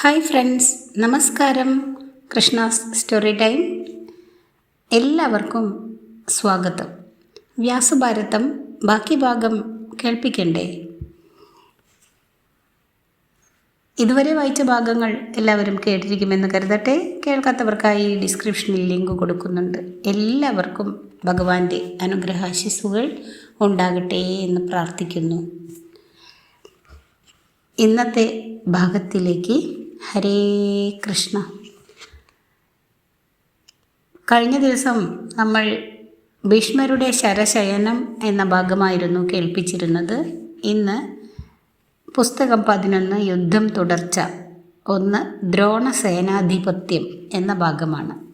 Hi friends നമസ്കാരം. Krishna's story time. എല്ലാവർക്കും സ്വാഗതം. വ്യാസഭാരതം ബാക്കി ഭാഗം കേൾപ്പിക്കണ്ടേ? ഇതുവരെ വായിച്ച ഭാഗങ്ങൾ എല്ലാവരും കേട്ടിരിക്കുമെന്ന് കരുതട്ടെ. കേൾക്കാത്തവർക്കായി ഡിസ്ക്രിപ്ഷനിൽ ലിങ്ക് കൊടുക്കുന്നുണ്ട്. എല്ലാവർക്കും ഭഗവാന്റെ അനുഗ്രഹാശിസുകൾ ഉണ്ടാകട്ടെ എന്ന് പ്രാർത്ഥിക്കുന്നു. ഇന്നത്തെ ഭാഗത്തിലേക്ക് ഹരേ കൃഷ്ണ. കഴിഞ്ഞ ദിവസം നമ്മൾ ഭീഷ്മരുടെ ശരശയനം എന്ന ഭാഗമായിരുന്നു കേൾപ്പിച്ചിരുന്നത്. ഇന്ന് പുസ്തകം പതിനൊന്ന് യുദ്ധം തുടർച്ച ഒന്ന് ദ്രോണ സേനാധിപത്യം എന്ന ഭാഗമാണ്.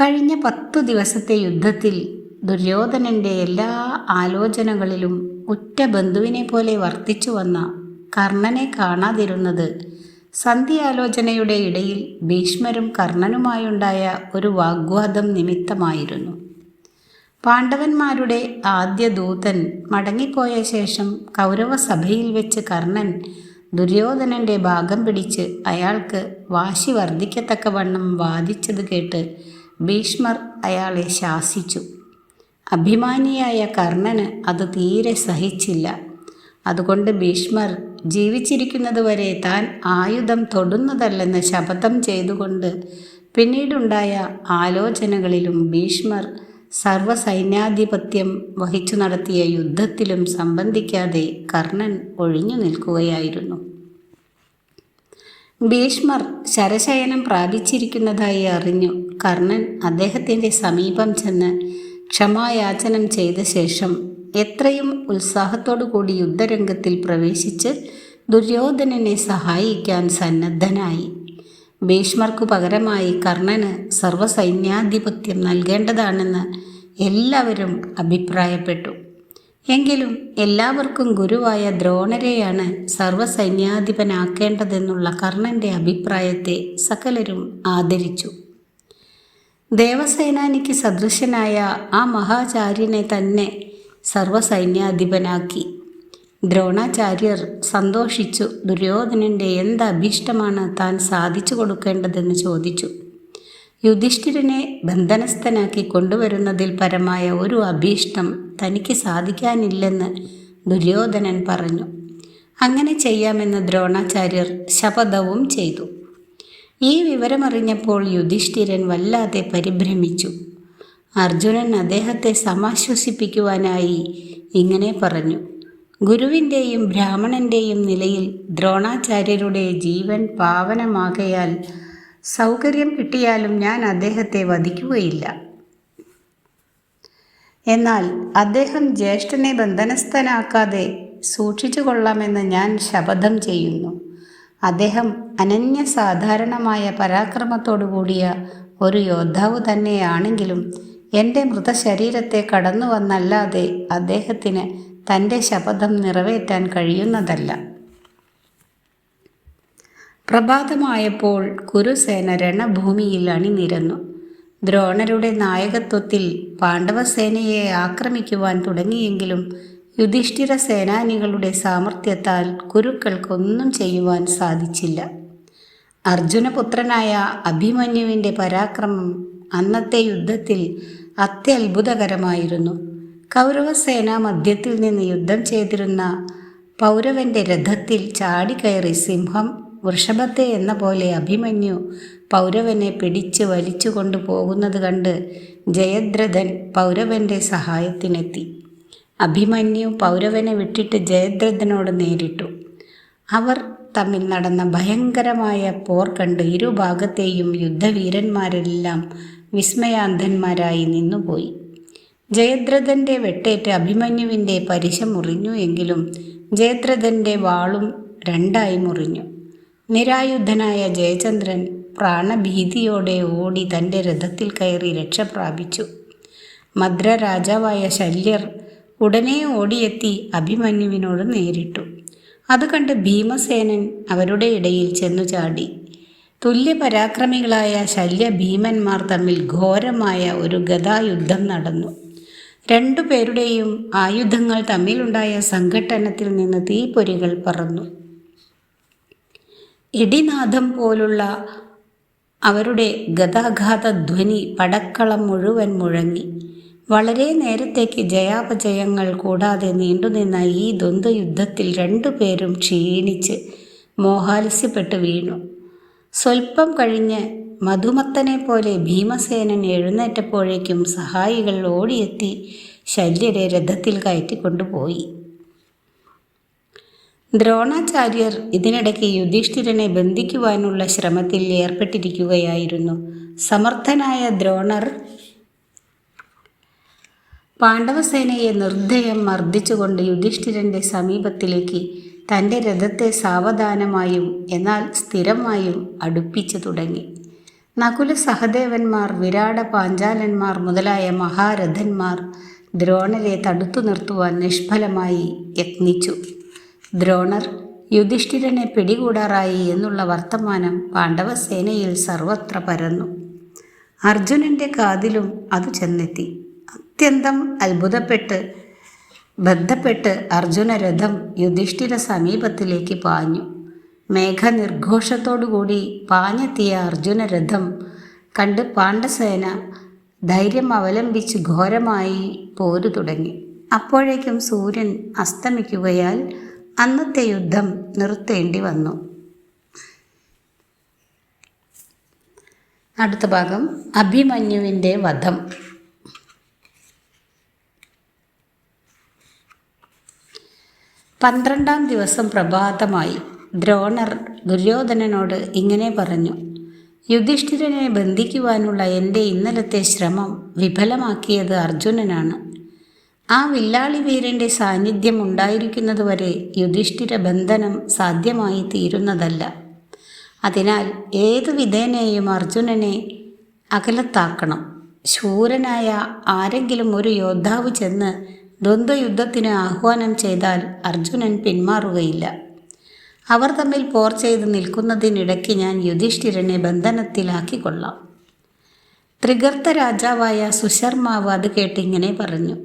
കഴിഞ്ഞ പത്തു ദിവസത്തെ യുദ്ധത്തിൽ ദുര്യോധനന്റെ എല്ലാ ആലോചനകളിലും ഉറ്റ ബന്ധുവിനെ പോലെ വർത്തിച്ചു വന്ന കർണനെ കാണാതിരുന്നത്. സന്ധ്യാലോചനയുടെ ഇടയിൽ ഭീഷ്മരും കർണനുമായുണ്ടായ ഒരു വാഗ്വാദം നിമിത്തമായിരുന്നു. പാണ്ഡവന്മാരുടെ ആദ്യ ദൂതൻ മടങ്ങിപ്പോയ ശേഷം കൗരവസഭയിൽ വെച്ച് കർണൻ ദുര്യോധനന്റെ ഭാഗം പിടിച്ച് അയാൾക്ക് വാശി വർദ്ധിക്കത്തക്കവണ്ണം വാദിച്ചത് കേട്ട് ഭീഷ്മർ അയാളെ ശാസിച്ചു. അഭിമാനിയായ കർണന് അത് തീരെ സഹിച്ചില്ല. അതുകൊണ്ട് ഭീഷ്മർ ജീവിച്ചിരിക്കുന്നതുവരെ താൻ ആയുധം തൊടുന്നതല്ലെന്ന് ശപഥം ചെയ്തുകൊണ്ട് പിന്നീടുണ്ടായ ആലോചനകളിലും ഭീഷ്മർ സർവസൈന്യാധിപത്യം വഹിച്ചു നടത്തിയ യുദ്ധത്തിലും സംബന്ധിക്കാതെ കർണൻ ഒഴിഞ്ഞു നിൽക്കുകയായിരുന്നു. ഭീഷ്മർ ശരശയനം പ്രാപിച്ചിരിക്കുന്നതായി അറിഞ്ഞു കർണൻ അദ്ദേഹത്തിന്റെ സമീപം ചെന്ന് ക്ഷമായാചനം ചെയ്ത ശേഷം എത്രയും ഉത്സാഹത്തോടു കൂടി യുദ്ധരംഗത്തിൽ പ്രവേശിച്ച് ദുര്യോധനനെ സഹായിക്കാൻ സന്നദ്ധനായി. ഭീഷ്മർക്കു പകരമായി കർണന് സർവസൈന്യാധിപത്യം നൽകേണ്ടതാണെന്ന് എല്ലാവരും അഭിപ്രായപ്പെട്ടു. എങ്കിലും എല്ലാവർക്കും ഗുരുവായ ദ്രോണരെയാണ് സർവസൈന്യാധിപനാക്കേണ്ടതെന്നുള്ള കർണന്റെ അഭിപ്രായത്തെ സകലരും ആദരിച്ചു. ദേവസേനാനിക്ക് സദൃശനായ ആ മഹാചാര്യനെ തന്നെ സർവസൈന്യാധിപനാക്കി ദ്രോണാചാര്യർ സന്തോഷിച്ചു. ദുര്യോധനന്റെ എന്ത് അഭീഷ്ടമാണ് താൻ സാധിച്ചു കൊടുക്കേണ്ടതെന്ന് ചോദിച്ചു. യുധിഷ്ഠിരനെ ബന്ധനസ്ഥനാക്കി കൊണ്ടുവരുന്നതിൽ പരമായ ഒരു അഭീഷ്ടം തനിക്ക് സാധിക്കാനില്ലെന്ന് ദുര്യോധനൻ പറഞ്ഞു. അങ്ങനെ ചെയ്യാമെന്ന് ദ്രോണാചാര്യർ ശപഥവും ചെയ്തു. ഈ വിവരമറിഞ്ഞപ്പോൾ യുധിഷ്ഠിരൻ വല്ലാതെ പരിഭ്രമിച്ചു. അർജുനൻ അദ്ദേഹത്തെ സമാശ്വസിപ്പിക്കുവാനായി ഇങ്ങനെ പറഞ്ഞു. ഗുരുവിന്റെയും ബ്രാഹ്മണന്റെയും നിലയിൽ ദ്രോണാചാര്യരുടെ ജീവൻ പാവനമാകയാൽ സൗകര്യം കിട്ടിയാലും ഞാൻ അദ്ദേഹത്തെ വധിക്കുകയില്ല. എന്നാൽ അദ്ദേഹം ജ്യേഷ്ഠനെ ബന്ധനസ്ഥനാക്കാതെ സൂക്ഷിച്ചു കൊള്ളാമെന്ന് ഞാൻ ശപഥം ചെയ്യുന്നു. അദ്ദേഹം അനന്യസാധാരണമായ പരാക്രമത്തോടു കൂടിയ ഒരു യോദ്ധാവ് തന്നെയാണെങ്കിലും എന്റെ മൃതശരീരത്തെ കടന്നു വന്നല്ലാതെ അദ്ദേഹത്തിന് തന്റെ ശപഥം നിറവേറ്റാൻ കഴിയുന്നതല്ല. പ്രഭാതമായപ്പോൾ കുരുസേന രണഭൂമിയിൽ അണിനിരന്നു. ദ്രോണരുടെ നായകത്വത്തിൽ പാണ്ഡവസേനയെ ആക്രമിക്കുവാൻ തുടങ്ങിയെങ്കിലും യുധിഷ്ഠിര സേനാനികളുടെ സാമർഥ്യത്താൽ കുരുക്കൾക്കൊന്നും ചെയ്യുവാൻ സാധിച്ചില്ല. അർജുനപുത്രനായ അഭിമന്യുവിന്റെ പരാക്രമം അന്നത്തെ യുദ്ധത്തിൽ അത്യത്ഭുതകരമായിരുന്നു. കൗരവസേന മധ്യത്തിൽ നിന്ന് യുദ്ധം ചെയ്തിരുന്ന പൗരവന്റെ രഥത്തിൽ ചാടിക്കയറി സിംഹം വൃഷഭത്തെ എന്ന പോലെ അഭിമന്യു പൗരവനെ പിടിച്ച് വലിച്ചു കൊണ്ടുപോകുന്നത് കണ്ട് ജയദ്രഥൻ പൗരവന്റെ സഹായത്തിനെത്തി. അഭിമന്യു പൗരവനെ വിട്ടിട്ട് ജയദ്രഥനോട് നേരിട്ടു. അവർ തമ്മിൽ നടന്ന ഭയങ്കരമായ പോർ കണ്ട് ഇരുഭാഗത്തെയും യുദ്ധവീരന്മാരെല്ലാം വിസ്മയാന്ധന്മാരായി നിന്നുപോയി. ജയദ്രഥന്റെ വെട്ടേറ്റ് അഭിമന്യുവിന്റെ പരിശ മുറിഞ്ഞു എങ്കിലും ജയദ്രഥന്റെ വാളും രണ്ടായി മുറിഞ്ഞു. നിരായുധനായ ജയചന്ദ്രൻ പ്രാണഭീതിയോടെ ഓടി തന്റെ രഥത്തിൽ കയറി രക്ഷപ്രാപിച്ചു മദ്ര രാജാവായ ശല്യർ ഉടനെ ഓടിയെത്തി അഭിമന്യുവിനോട് നേരിട്ടു. അത് കണ്ട് ഭീമസേനൻ അവരുടെ ഇടയിൽ ചെന്നു ചാടി. തുല്യപരാക്രമികളായ ശല്യ ഭീമന്മാർ തമ്മിൽ ഘോരമായ ഒരു ഗതായുദ്ധം നടന്നു. രണ്ടുപേരുടെയും ആയുധങ്ങൾ തമ്മിലുണ്ടായ സംഘട്ടനത്തിൽ നിന്ന് തീപ്പൊരികൾ പറന്നു. ഇടിനാഥം പോലുള്ള അവരുടെ ഗതാഘാത ധ്വനി പടക്കളം മുഴുവൻ മുഴങ്ങി. വളരെ നേരത്തേക്ക് ജയാപജയങ്ങൾ കൂടാതെ നീണ്ടുനിന്ന ഈ ദ്വന്ദ്വയുദ്ധത്തിൽ രണ്ടുപേരും ക്ഷീണിച്ച് മോഹാലസ്യപ്പെട്ട് വീണു. സ്വൽപ്പം കഴിഞ്ഞ് മധുമത്തനെ പോലെ ഭീമസേനൻ എഴുന്നേറ്റപ്പോഴേക്കും സഹായികൾ ഓടിയെത്തി ശല്യരെ രഥത്തിൽ കയറ്റി കൊണ്ടുപോയി ദ്രോണാചാര്യർ ഇതിനിടയ്ക്ക് യുധിഷ്ഠിരനെ ബന്ധിക്കുവാനുള്ള ശ്രമത്തിൽ ഏർപ്പെട്ടിരിക്കുകയായിരുന്നു. സമർത്ഥനായ ദ്രോണർ പാണ്ഡവസേനയെ നിർദ്ദയം മർദ്ദിച്ചുകൊണ്ട് യുധിഷ്ഠിരന്റെ സമീപത്തിലേക്ക് തന്റെ രഥത്തെ സാവധാനമായും എന്നാൽ സ്ഥിരമായും അടുപ്പിച്ചു തുടങ്ങി. നകുല സഹദേവന്മാർ വിരാട പാഞ്ചാലന്മാർ മുതലായ മഹാരഥന്മാർ ദ്രോണരെ തടുത്തു നിർത്തുവാൻ നിഷ്ഫലമായി യത്നിച്ചു. ദ്രോണർ യുധിഷ്ഠിരനെ പിടികൂടാറായി എന്നുള്ള വർത്തമാനം പാണ്ഡവസേനയിൽ സർവത്ര പരന്നു. അർജുനന്റെ കാതിലും അത് ചെന്നെത്തി. അത്യന്തം അത്ഭുതപ്പെട്ട് ബന്ധപ്പെട്ട് അർജുനരഥം യുധിഷ്ഠിര സമീപത്തിലേക്ക് പാഞ്ഞു. മേഘനിർഘോഷത്തോടുകൂടി പാഞ്ഞെത്തിയ അർജുനരഥം കണ്ട് പാണ്ഡസേന ധൈര്യം അവലംബിച്ച് ഘോരമായി പോരു തുടങ്ങി. അപ്പോഴേക്കും സൂര്യൻ അസ്തമിക്കുകയാൽ അന്നത്തെ യുദ്ധം നിർത്തേണ്ടി വന്നു. അടുത്ത ഭാഗം. അഭിമന്യുവിന്റെ വധം. പന്ത്രണ്ടാം ദിവസം പ്രഭാതമായി ദ്രോണർ ദുര്യോധനനോട് ഇങ്ങനെ പറഞ്ഞു യുധിഷ്ഠിരനെ ബന്ധിക്കുവാനുള്ള എന്റെ ഇന്നലത്തെ ശ്രമം വിഫലമാക്കിയത് അർജുനനാണ്. ആ വില്ലാളി വീരന്റെ സാന്നിധ്യം ഉണ്ടായിരിക്കുന്നതുവരെ യുധിഷ്ഠിര ബന്ധനം സാധ്യമായി തീരുന്നതല്ല. അതിനാൽ ഏതു വിധേനയും അർജുനനെ അകലത്താക്കണം. ശൂരനായ ആരെങ്കിലും ഒരു യോദ്ധാവ് ചെന്ന് ദ്വന്ദ്വയുദ്ധത്തിന് ആഹ്വാനം ചെയ്താൽ അർജുനൻ പിന്മാറുകയില്ല. അവർ തമ്മിൽ പോർ ചെയ്ത് നിൽക്കുന്നതിനിടയ്ക്ക് ഞാൻ യുധിഷ്ഠിരനെ ബന്ധനത്തിലാക്കിക്കൊള്ളാം. ത്രികർത്ത രാജാവായ സുശർമാവ് അത് കേട്ടിങ്ങനെ പറഞ്ഞു.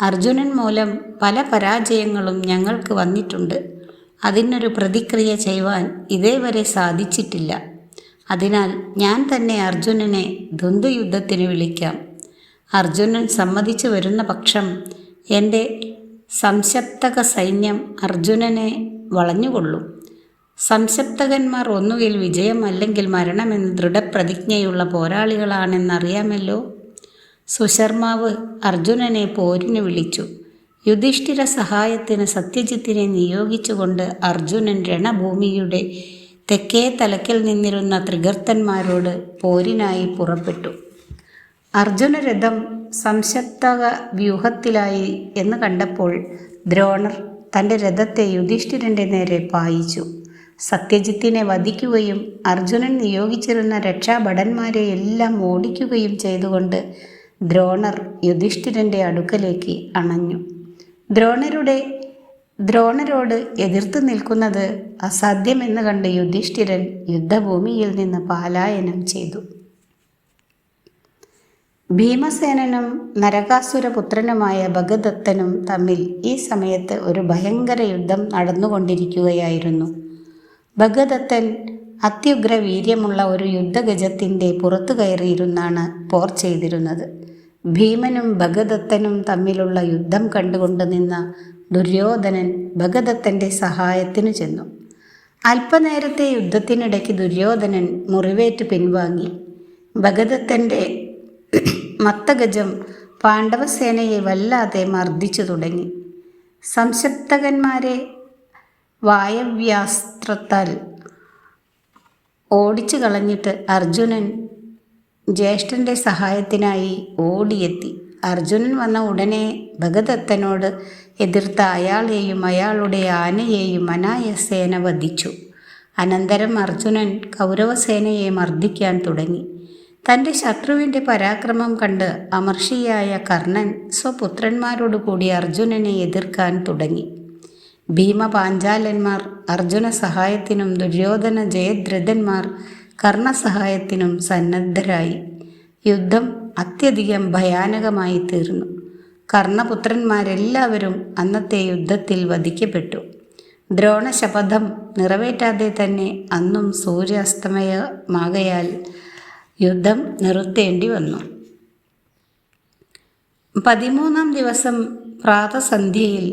അർജുനൻ മൂലം പല പരാജയങ്ങളും ഞങ്ങൾക്ക് വന്നിട്ടുണ്ട്. അതിനൊരു പ്രതിക്രിയ ചെയ്യുവാൻ ഇതേവരെ സാധിച്ചിട്ടില്ല. അതിനാൽ ഞാൻ തന്നെ അർജുനനെ ദ്വന്ദ്വയുദ്ധത്തിന് വിളിക്കാം. അർജുനൻ സമ്മതിച്ചു വരുന്ന പക്ഷം എന്റെ സംശപ്തക സൈന്യം അർജുനനെ വളഞ്ഞുകൊള്ളും. സംശപ്തകന്മാർ ഒന്നുകിൽ വിജയം അല്ലെങ്കിൽ മരണമെന്ന് ദൃഢപ്രതിജ്ഞയുള്ള പോരാളികളാണെന്നറിയാമല്ലോ? സുശർമാവ് അർജുനനെ പോരിന് വിളിച്ചു. യുധിഷ്ഠിര സഹായത്തിന് സത്യജിത്തിനെ നിയോഗിച്ചുകൊണ്ട് അർജുനൻ രണഭൂമിയുടെ തെക്കേ തലക്കിൽ നിന്നിരുന്ന ത്രികർത്തന്മാരോട് പോരിനായി പുറപ്പെട്ടു. അർജുനരഥം സംശക്തക വ്യൂഹത്തിലായി എന്ന് കണ്ടപ്പോൾ ദ്രോണർ തന്റെ രഥത്തെ യുധിഷ്ഠിരന്റെ നേരെ പായിച്ചു. സത്യജിത്തിനെ വധിക്കുകയും അർജുനൻ നിയോഗിച്ചിരുന്ന രക്ഷാഭടന്മാരെ എല്ലാം ഓടിക്കുകയും ചെയ്തുകൊണ്ട് ദ്രോണർ യുധിഷ്ഠിരന്റെ അടുക്കലേക്ക് അണഞ്ഞു. ദ്രോണരുടെ ദ്രോണരോട് എതിർത്ത് നിൽക്കുന്നത് അസാധ്യമെന്ന് കണ്ട് യുധിഷ്ഠിരൻ യുദ്ധഭൂമിയിൽ നിന്ന് പാലായനം ചെയ്തു. ഭീമസേനനും നരകാസുരപുത്രനുമായ ഭഗദത്തനും തമ്മിൽ ഈ സമയത്ത് ഒരു ഭയങ്കര യുദ്ധം നടന്നുകൊണ്ടിരിക്കുകയായിരുന്നു. ഭഗദത്തൻ അത്യുഗ്ര വീര്യമുള്ള ഒരു യുദ്ധഗജത്തിന്റെ പുറത്തു കയറിയിരുന്നാണ് പോർ ചെയ്തിരുന്നത്. ഭീമനും ഭഗദത്തനും തമ്മിലുള്ള യുദ്ധം കണ്ടുകൊണ്ട് നിന്ന ദുര്യോധനൻ ഭഗദത്തന്റെ സഹായത്തിനു ചെന്നു. അല്പനേരത്തെ യുദ്ധത്തിനിടയ്ക്ക് ദുര്യോധനൻ മുറിവേറ്റ് പിൻവാങ്ങി. ഭഗദത്തന്റെ മത്തഗജം പാണ്ഡവസേനയെ വല്ലാതെ മർദ്ദിച്ചു തുടങ്ങി. സംശപ്തകന്മാരെ വായവ്യാസ്ത്രത്താൽ ഓടിച്ചു കളഞ്ഞിട്ട് അർജുനൻ ജ്യേഷ്ഠന്റെ സഹായത്തിനായി ഓടിയെത്തി. അർജുനൻ വന്ന ഉടനെ ഭഗദത്തനോട് എതിർത്ത അയാളെയും അയാളുടെ ആനയെയും അനായസേന വധിച്ചു. അനന്തരം അർജുനൻ കൗരവസേനയെ മർദ്ദിക്കാൻ തുടങ്ങി. തന്റെ ശത്രുവിന്റെ പരാക്രമം കണ്ട് അമർഷിയായ കർണൻ സ്വപുത്രന്മാരോട് കൂടി അർജുനനെ എതിർക്കാൻ തുടങ്ങി. ഭീമ ഭീമപാഞ്ചാലന്മാർ അർജുന സഹായത്തിനും ദുര്യോധന ജയദ്രഥന്മാർ കർണസഹായത്തിനും സന്നദ്ധരായി. യുദ്ധം അത്യധികം ഭയാനകമായി തീർന്നു. കർണപുത്രന്മാരെല്ലാവരും അന്നത്തെ യുദ്ധത്തിൽ വധിക്കപ്പെട്ടു. ദ്രോണശപഥം നിറവേറ്റാതെ തന്നെ അന്നും സൂര്യാസ്തമയമാകയാൽ യുദ്ധം നിർത്തേണ്ടി വന്നു. പതിമൂന്നാം ദിവസം പ്രാതസന്ധ്യയിൽ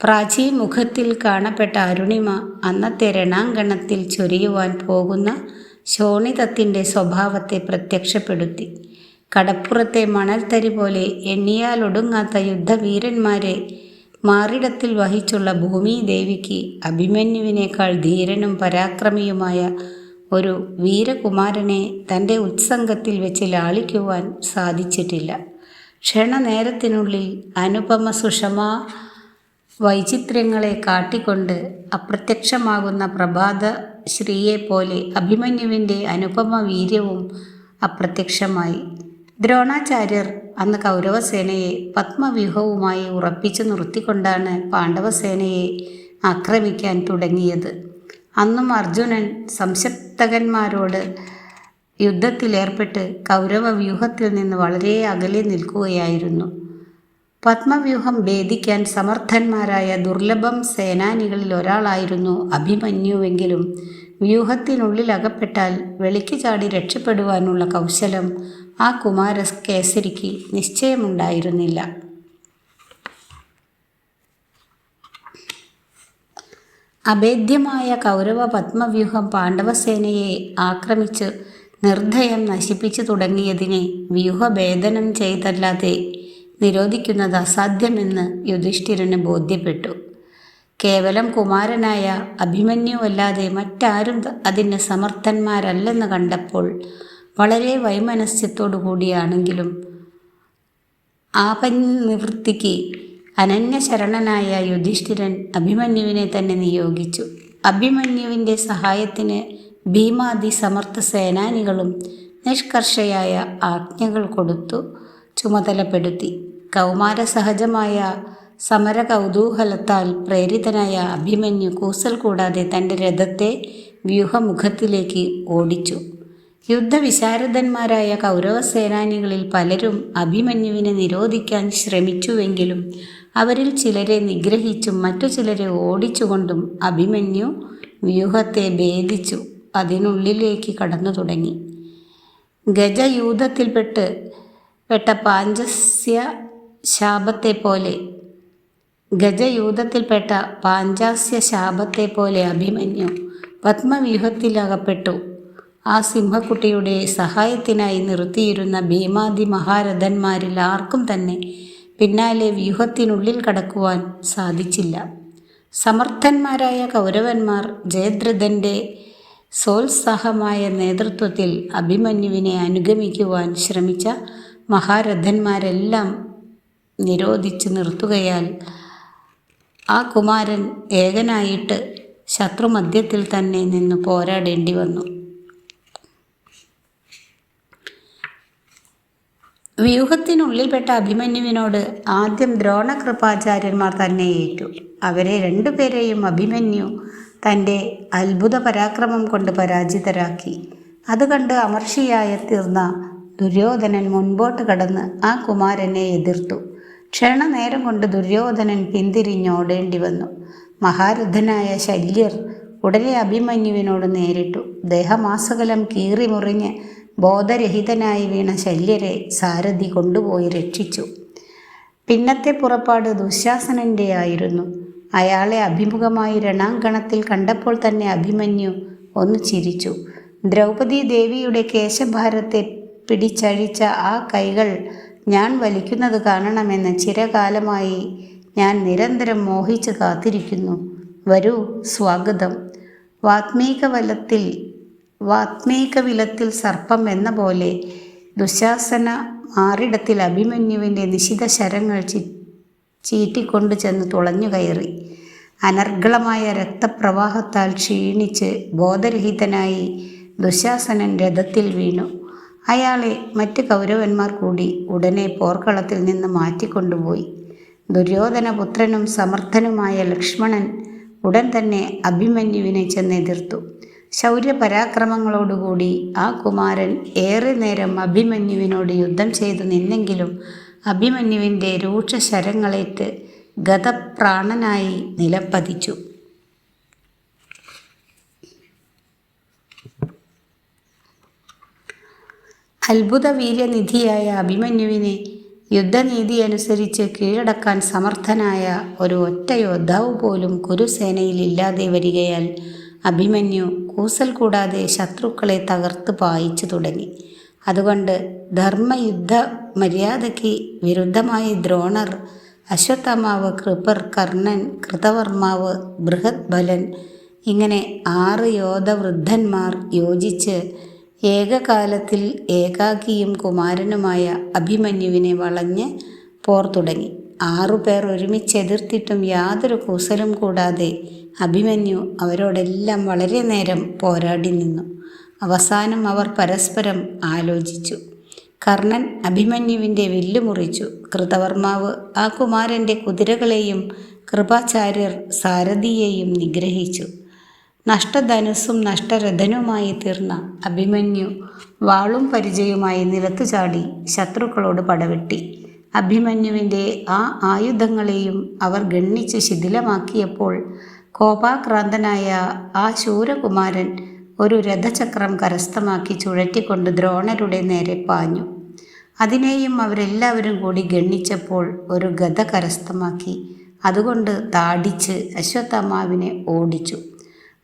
പ്രാചീമുഖത്തിൽ കാണപ്പെട്ട അരുണിമ അന്നത്തെ രണാങ്കണത്തിൽ ചൊരിയുവാൻ പോകുന്ന ശോണിതത്തിന്റെ സ്വഭാവത്തെ പ്രത്യക്ഷപ്പെടുത്തി. കടപ്പുറത്തെ മണൽത്തരി പോലെ എണ്ണിയാലൊടുങ്ങാത്ത യുദ്ധവീരന്മാരെ മാറിടത്തിൽ വഹിച്ചുള്ള ഭൂമി ദേവിക്ക് അഭിമന്യുവിനേക്കാൾ ധീരനും പരാക്രമിയുമായ ഒരു വീരകുമാരനെ തന്റെ ഉത്സംഗത്തിൽ വെച്ച് ലാളിക്കുവാൻ സാധിച്ചിട്ടില്ല. ക്ഷണനേരത്തിനുള്ളിൽ അനുപമ സുഷമ വൈചിത്ര്യങ്ങളെ കാട്ടിക്കൊണ്ട് അപ്രത്യക്ഷമാകുന്ന പ്രഭാത ശ്രീയെപ്പോലെ അഭിമന്യുവിന്റെ അനുപമ വീര്യവും അപ്രത്യക്ഷമായി. ദ്രോണാചാര്യർ അന്ന് കൗരവസേനയെ പത്മവ്യൂഹവുമായി ഉറപ്പിച്ചു നിർത്തിക്കൊണ്ടാണ് പാണ്ഡവസേനയെ ആക്രമിക്കാൻ തുടങ്ങിയത്. അന്നും അർജുനൻ സംശക്തകന്മാരോട് യുദ്ധത്തിലേർപ്പെട്ട് കൗരവ വ്യൂഹത്തിൽ നിന്ന് വളരെ അകലെ നിൽക്കുകയായിരുന്നു. പത്മവ്യൂഹം ഭേദിക്കാൻ സമർത്ഥന്മാരായ ദുർലഭം സേനാനികളിൽ ഒരാളായിരുന്നു അഭിമന്യുവെങ്കിലും വ്യൂഹത്തിനുള്ളിൽ അകപ്പെട്ടാൽ വെളിക്ക് ചാടി രക്ഷപ്പെടുവാനുള്ള കൗശലം ആ കുമാര കേസരിക്ക് നിശ്ചയമുണ്ടായിരുന്നില്ല. അഭേദ്യമായ കൗരവ പത്മവ്യൂഹം പാണ്ഡവസേനയെ ആക്രമിച്ച് നിർദ്ധയം നശിപ്പിച്ചു തുടങ്ങിയതിനെ വ്യൂഹഭേദനം ചെയ്തല്ലാതെ നിരോധിക്കുന്നത് അസാധ്യമെന്ന് യുധിഷ്ഠിരന് ബോധ്യപ്പെട്ടു. കേവലം കുമാരനായ അഭിമന്യുവല്ലാതെ മറ്റാരും അതിന് സമർത്ഥന്മാരല്ലെന്ന് കണ്ടപ്പോൾ വളരെ വൈമനസ്യത്തോടു കൂടിയാണെങ്കിലും ആപനിവൃത്തിക്ക് അനന്യശരണനായ യുധിഷ്ഠിരൻ അഭിമന്യുവിനെ തന്നെ നിയോഗിച്ചു. അഭിമന്യുവിന്റെ സഹായത്തിന് ഭീമാദി സമർത്ഥ സേനാനികളും നിഷ്കർഷയായ ആജ്ഞകൾ കൊടുത്തു ചുമതലപ്പെടുത്തി. കൗമാരസഹജമായ സമര കൗതൂഹലത്താൽ പ്രേരിതനായ അഭിമന്യു കൂസൽ കൂടാതെ തന്റെ രഥത്തെ വ്യൂഹമുഖത്തിലേക്ക് ഓടിച്ചു. യുദ്ധവിശാരദന്മാരായ കൗരവസേനാനികളിൽ പലരും അഭിമന്യുവിനെ നിരോധിക്കാൻ ശ്രമിച്ചുവെങ്കിലും അവരിൽ ചിലരെ നിഗ്രഹിച്ചും മറ്റു ചിലരെ ഓടിച്ചുകൊണ്ടും അഭിമന്യു വ്യൂഹത്തെ ഭേദിച്ചു അതിനുള്ളിലേക്ക് കടന്നു തുടങ്ങി. ഗജയൂഥത്തിൽപ്പെട്ട് പെട്ട പാഞ്ചസ്യ ശാപത്തെ പോലെ ഗജയൂഥത്തിൽപ്പെട്ട പാഞ്ചാസ്യ ശാപത്തെ പോലെ അഭിമന്യു പത്മവ്യൂഹത്തിലകപ്പെട്ടു. ആ സിംഹക്കുട്ടിയുടെ സഹായത്തിനായി നിർത്തിയിരുന്ന ഭീമാദി മഹാരഥന്മാരിൽ ആർക്കും തന്നെ പിന്നാലെ വ്യൂഹത്തിനുള്ളിൽ കടക്കുവാൻ സാധിച്ചില്ല. സമർത്ഥന്മാരായ കൗരവന്മാർ ജയദ്രഥന്റെ സോത്സാഹമായ നേതൃത്വത്തിൽ അഭിമന്യുവിനെ അനുഗമിക്കുവാൻ ശ്രമിച്ച മഹാരഥന്മാരെല്ലാം നിരോധിച്ചു നിർത്തുകയാൽ ആ കുമാരൻ ഏകനായിട്ട് ശത്രുമധ്യത്തിൽ തന്നെ നിന്ന് പോരാടേണ്ടി വന്നു. വ്യൂഹത്തിനുള്ളിൽപ്പെട്ട അഭിമന്യുവിനോട് ആദ്യം ദ്രോണകൃപാചാര്യന്മാർ തന്നെ ഏറ്റു. അവരെ രണ്ടുപേരെയും അഭിമന്യു തന്റെ അത്ഭുത പരാക്രമം കൊണ്ട് പരാജിതരാക്കി. അത് കണ്ട് അമർഷിയായ തീർന്ന ദുര്യോധനൻ മുൻപോട്ട് കടന്ന് ആ കുമാരനെ എതിർത്തു. ക്ഷണനേരം കൊണ്ട് ദുര്യോധനൻ പിന്തിരിഞ്ഞോടേണ്ടി വന്നു. മഹാരഥനായ ശല്യർ ഉടനെ അഭിമന്യുവിനോട് നേരിട്ടു. ദേഹമാസകലം കീറി മുറിഞ്ഞ് ബോധരഹിതനായി വീണ ശല്യരെ സാരഥി കൊണ്ടുപോയി രക്ഷിച്ചു. പിന്നത്തെ പുറപ്പാട് ദുശാസനന്റെ ആയിരുന്നു. അയാളെ അഭിമുഖമായി രണാങ്കണത്തിൽ കണ്ടപ്പോൾ തന്നെ അഭിമന്യു ഒന്ന് ചിരിച്ചു. ദ്രൗപദി ദേവിയുടെ കേശഭാരത്തെ പിടിച്ചഴിച്ച ആ കൈകൾ ഞാൻ വലിക്കുന്നത് കാണണമെന്ന് ചിരകാലമായി ഞാൻ നിരന്തരം മോഹിച്ച് കാത്തിരിക്കുന്നു. വരൂ സ്വാഗതം. വാത്മീകവലത്തിൽ വാത്മീകവിലത്തിൽ സർപ്പം എന്ന പോലെ ദുശാസന മാറിടത്തിൽ അഭിമന്യുവിന്റെ നിശിത ശരങ്ങൾ ചി ചീറ്റിക്കൊണ്ടു ചെന്ന് തുളഞ്ഞു കയറി. അനർഗളമായ രക്തപ്രവാഹത്താൽ ക്ഷീണിച്ച് ബോധരഹിതനായി ദുശാസനൻ രഥത്തിൽ വീണു. അയാളെ മറ്റ് കൗരവന്മാർ കൂടി ഉടനെ പോർക്കളത്തിൽ നിന്ന് മാറ്റിക്കൊണ്ടുപോയി. ദുര്യോധനപുത്രനും സമർത്ഥനുമായ ലക്ഷ്മണൻ ഉടൻ തന്നെ അഭിമന്യുവിനെ ചെന്നെതിർത്തു. ശൗര്യപരാക്രമങ്ങളോടുകൂടി ആ കുമാരൻ ഏറെ നേരം അഭിമന്യുവിനോട് യുദ്ധം ചെയ്തു നിന്നെങ്കിലും അഭിമന്യുവിന്റെ രൂക്ഷ ശരങ്ങളേറ്റ് ഗതപ്രാണനായി നിലപ്പതിച്ചു. അത്ഭുത വീര്യനിധിയായ അഭിമന്യുവിനെ യുദ്ധനീതി അനുസരിച്ച് കീഴടക്കാൻ സമർത്ഥനായ ഒരു ഒറ്റ യോദ്ധാവ് പോലും കുരുസേനയിൽ ഇല്ലാതെ വരികയാൽ അഭിമന്യു കൂസൽ കൂടാതെ ശത്രുക്കളെ തകർത്ത് പായിച്ചു തുടങ്ങി. അതുകൊണ്ട് ധർമ്മയുദ്ധ മര്യാദയ്ക്ക് വിരുദ്ധമായി ദ്രോണർ അശ്വത്ഥമാവ് കൃപർ കർണൻ കൃതവർമാവ് ബൃഹത് ബലൻ ഇങ്ങനെ ആറ് യോധവൃദ്ധന്മാർ യോജിച്ച് ഏകകാലത്തിൽ ഏകാകിയും കുമാരനുമായ അഭിമന്യുവിനെ വളഞ്ഞ് പോർ തുടങ്ങി. ആറുപേർ ഒരുമിച്ച് എതിർത്തിട്ടും യാതൊരു കൂസലും കൂടാതെ അഭിമന്യു അവരോടെല്ലാം വളരെ നേരം പോരാടി നിന്നു. അവസാനം അവർ പരസ്പരം ആലോചിച്ചു. കർണൻ അഭിമന്യുവിന്റെ വില്ലു മുറിച്ചു. കൃതവർമാവ് ആ കുമാരന്റെ കുതിരകളെയും കൃപാചാര്യർ സാരഥിയെയും നിഗ്രഹിച്ചു. നഷ്ടധനുസ്സും നഷ്ടരഥനുമായി തീർന്ന അഭിമന്യു വാളും പരിചയവുമായി നിലത്തു ചാടി ശത്രുക്കളോട് പടവെട്ടി. അഭിമന്യുവിന്റെ ആ ആയുധങ്ങളെയും അവർ ഗണ്ണിച്ച് ശിഥിലമാക്കിയപ്പോൾ കോപാക്രാന്തനായ ആ ശൂരകുമാരൻ ഒരു രഥചക്രം കരസ്ഥമാക്കി ചുഴറ്റിക്കൊണ്ട് ദ്രോണരുടെ നേരെ പാഞ്ഞു. അതിനെയും അവരെല്ലാവരും കൂടി ഗണ്ണിച്ചപ്പോൾ ഒരു ഗത കരസ്ഥമാക്കി. അതുകൊണ്ട് താടിച്ച് അശ്വത്ഥമാവിനെ ഓടിച്ചു.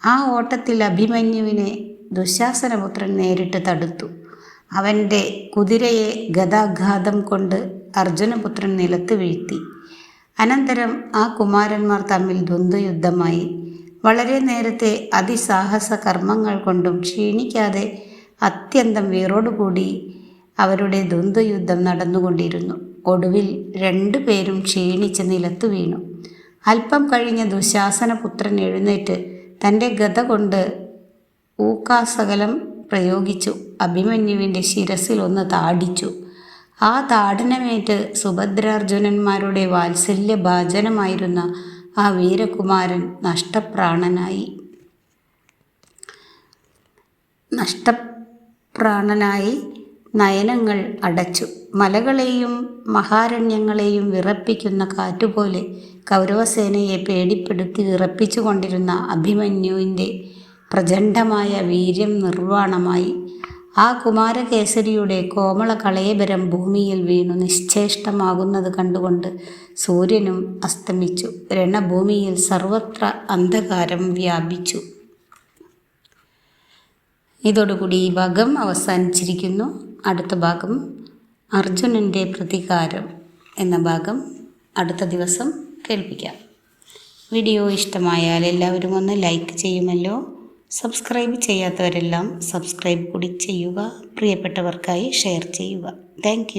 ആ ഓട്ടത്തിൽ അഭിമന്യുവിനെ ദുശാസനപുത്രൻ നേരിട്ട് തടുത്തു. അവന്റെ കുതിരയെ ഗതാഘാതം കൊണ്ട് അർജുനപുത്രൻ നിലത്ത് വീഴ്ത്തി. അനന്തരം ആ കുമാരന്മാർ തമ്മിൽ ദ്വന്ദ്വയുദ്ധമായി. വളരെ നേരത്തെ അതിസാഹസ കർമ്മങ്ങൾ കൊണ്ടും ക്ഷീണിക്കാതെ അത്യന്തം വീറോടുകൂടി അവരുടെ ദ്വന്ദ്വയുദ്ധം നടന്നുകൊണ്ടിരുന്നു. ഒടുവിൽ രണ്ടു പേരും ക്ഷീണിച്ച് നിലത്തു വീണു. അല്പം കഴിഞ്ഞ ദുശാസനപുത്രൻ എഴുന്നേറ്റ് തന്റെ ഗത കൊണ്ട് ഊക്കാസകലം പ്രയോഗിച്ചു. അഭിമന്യുവിന്റെ ശിരസിലൊന്ന് താടിച്ചു. ആ താടനമേറ്റ് സുഭദ്രാർജുനന്മാരുടെ വാത്സല്യ ഭാചനമായിരുന്ന ആ വീരകുമാരൻ നഷ്ടപ്രാണനായി. നഷ്ടപ്രാണനായി നയനങ്ങൾ അടച്ചു. മലകളെയും മഹാരണ്യങ്ങളെയും വിറപ്പിക്കുന്ന കാറ്റുപോലെ കൗരവസേനയെ പേടിപ്പെടുത്തി വിറപ്പിച്ചു കൊണ്ടിരുന്ന അഭിമന്യുവിന്റെ പ്രചണ്ഡമായ വീര്യം നിർവാണമായി. ആ കുമാരകേസരിയുടെ കോമള കളയബരം ഭൂമിയിൽ വീണു. നിശ്ചേഷ്ടമാകുന്നത് കണ്ടുകൊണ്ട് സൂര്യനും അസ്തമിച്ചു. രണഭൂമിയിൽ സർവത്ര അന്ധകാരം വ്യാപിച്ചു. ഇതോടുകൂടി ഈ ഭാഗം അവസാനിച്ചിരിക്കുന്നു. അടുത്ത ഭാഗം അർജുനന്റെ പ്രതികാരം എന്ന ഭാഗം അടുത്ത ദിവസം കേൾപ്പിക്കാം. വീഡിയോ ഇഷ്ടമായാൽ എല്ലാവരും ഒന്ന് ലൈക്ക് ചെയ്യുമല്ലോ. സബ്സ്ക്രൈബ് ചെയ്യാത്തവരെല്ലാം സബ്സ്ക്രൈബ് കൂടി ചെയ്യുക. പ്രിയപ്പെട്ടവർക്കായി ഷെയർ ചെയ്യുക. താങ്ക്